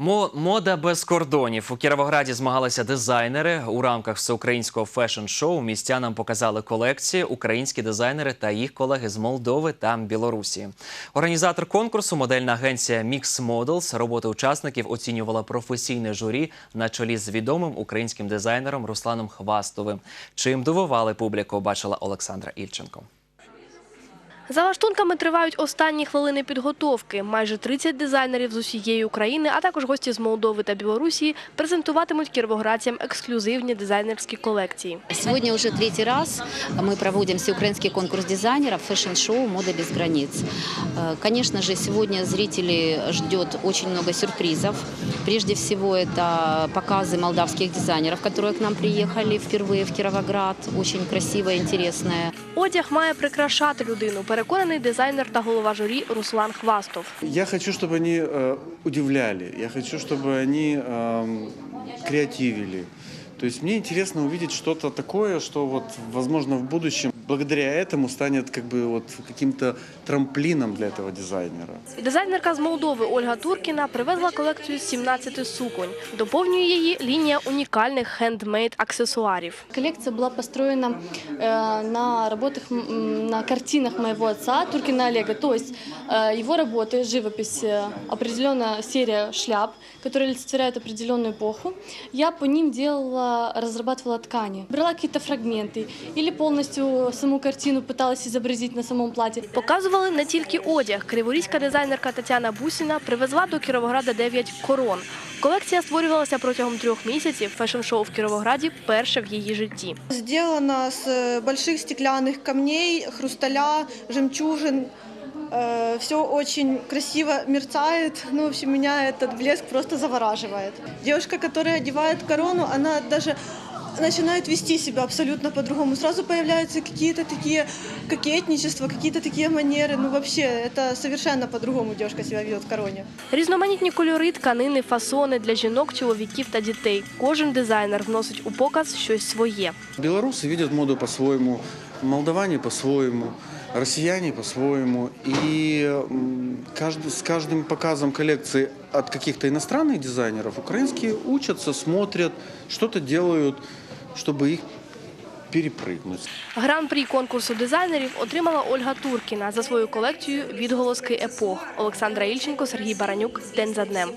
Мо- Мода без кордонів у Кіровограді змагалися дизайнери. У рамках всеукраїнського фешн-шоу містянам показали колекції українські дизайнери та їх колеги з Молдови та Білорусі. Організатор конкурсу, модельна агенція Mix Models, роботи учасників оцінювала професійне журі на чолі з відомим українським дизайнером Русланом Хвастовим. Чим дивували публіку, бачила Олександра Ільченко. За лаштунками тривають останні хвилини підготовки. Майже 30 дизайнерів з усієї України, а також гості з Молдови та Білорусі презентуватимуть кіровоградцям ексклюзивні дизайнерські колекції. Сегодня уже третий раз мы проводим всеукраинский конкурс дизайнеров фэшн-шоу «Мода без границ». Э, Конечно же, сегодня зрителей ждет очень много сюрпризов. Прежде всего, это показы молдавских дизайнеров, которые к нам приехали впервые в Кировоград. Очень красивое, интересное. Одяг має прикрашати людину, переконаний дизайнер та голова журі Руслан Хвастов. Я хочу, чтобы они э, удивляли, я хочу, чтобы они эм, креативили. То есть мне интересно увидеть что-то такое, что вот, возможно, в будущем благодаря этому станет как бы вот каким-то трамплином для этого дизайнера. Дизайнерка з Молдови Ольга Туркіна привезла колекцію з 17 суконь. Доповнює її лінія унікальних хендмейд аксесуарів. Коллекция была построена э, на работах, м, на картинах моего отца Туркина Олега. То есть э, его работы, живопись, э, определенная серия шляп, которые олицетворяют определенную эпоху. Я по ним делала, разрабатывала ткани. Брала какие-то фрагменты или полностью саму картину пыталась изобразить на самом платье. Показували не тільки одяг. Криворізька дизайнерка Тетяна Бусіна привезла до Кіровограда 9 корон. Колекція створювалася протягом трьох місяців. Фешн-шоу в Кіровограді перше в її житті. Сделано с э, больших стеклянных камней, хрусталя, жемчужин. Все очень красиво мерцает. Ну, в общем, меня этот блеск просто завораживает. Девушка, которая одевает корону, она даже начинает вести себя абсолютно по-другому. Сразу появляются какие-то такие кокетничества, какие-то такие манеры. Ну, вообще, это совершенно по-другому девушка себя ведет в короне. Різноманітні кольори, тканини, фасони для жінок, чоловіків та дітей. Кожен дизайнер вносить у показ щось своє. Белорусы видят моду по-своему, молдаване по-своему, россияне по-своему. И м, каждый, с каждым показом коллекции от каких-то иностранных дизайнеров украинские учатся, смотрят, что-то делают, чтобы их перепрыгнуть. Гран-прі конкурсу дизайнерів отримала Ольга Туркіна за свою колекцію Відголоски епох. Олександра Ільченко, Сергій Баранюк. День за днем.